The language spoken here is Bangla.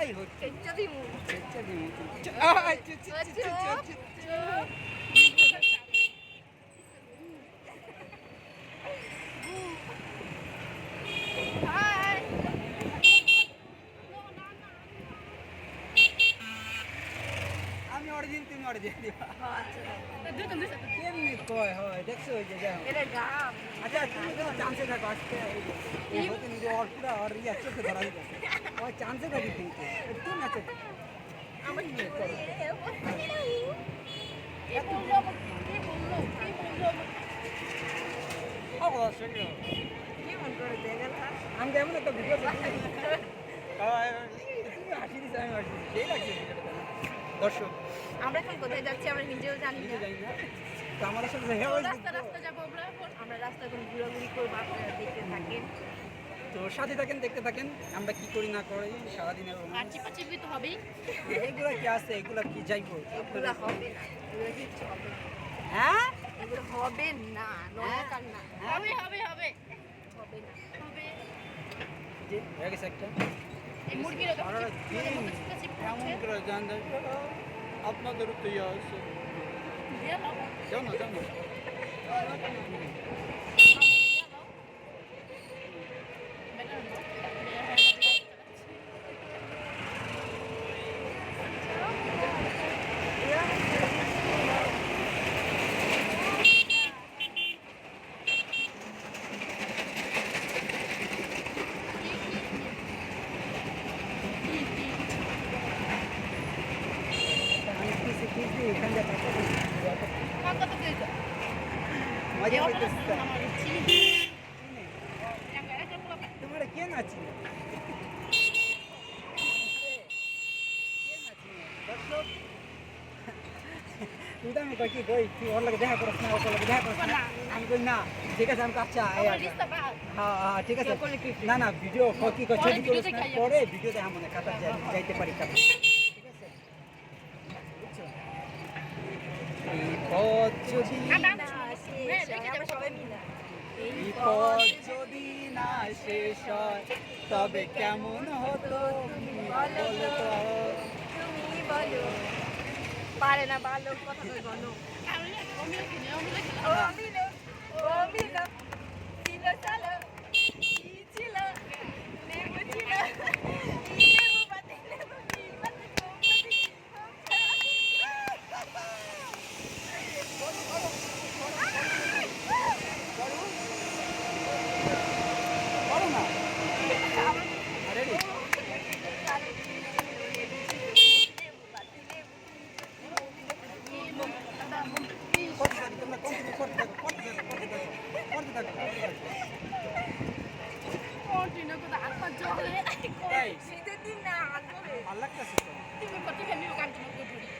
Vai, Ruth. Tenta de muito. Tenta de muito. Tchau, tchau, tchau, tchau. তুমি অরিজিন দিবা কেমনি কয় হয় দেখছ ওই যে যাও আচ্ছা তুমি তো চান্সে থাকো আজকে হতে নিজে ওর পুরা ওর ইয়া চোখে ধরা দিবে ওই চান্সে থাকি কিন্তু একটু ম্যাচে আমার করো আমি যেমন একটা ভিডিও তুমি হাসি আমি হাসি সেই লাগছে। দর্শক আমরা এখন কোথায় যাচ্ছি আমরা নিজেও জানি না। তো হ্যাঁ রাস্তা রাস্তা যাব আমরা এখন? আমরা রাস্তা এখন ঘোরাঘুরি করব আপনারা দেখতে থাকেন। তো সাথে থাকেন দেখতে থাকেন আমরা কি করি না করি সারাদিনের আর চিপাচিপি তো হবেই। এগুলো কি আছে? এগুলো কি যাইবো এগুলো হবে না এগুলো কিচ্ছু হ্যাঁ? এগুলো হবে না নয়াকার না হবে হবে হবে। হবে না হবে। যে হয়ে গেছে একটা। মুরগির মানে করছে। করে জান আপনাদের তো ইয়ে আছে দিয়ে দাও। যাও না যাও না বেকার হলো। বেকার হয়ে গেছে। আমি কিছু কিছু এখান থেকে কাকা তো দিয়েছে। মজা হইতেছে তোমার কে নাচি তুই তো আমি কই কি কই তুই ওর লাগে দেখা করছ না ওর লাগে দেখা করছ না আমি কই না ঠিক আছে আমি আচ্ছা বাদ। হ্যাঁ হ্যাঁ ঠিক আছে? না না ভিডিও কি পরে ভিডিও ভিডিওতে খাইয়া পরে ভিডিওতে আমরা কাটা যাইতে পারি কাটা ঠিক আছে বুঝছ এই পথ যদি পথ যদি না শেষ হয় তবে কেমন হতো? বলো তো। তুমি বলো। পারে না ভালো কথা গনো আমি ভালো লাগতেছে তুমি কত ফ্যামিলি কান্টিনিউ করে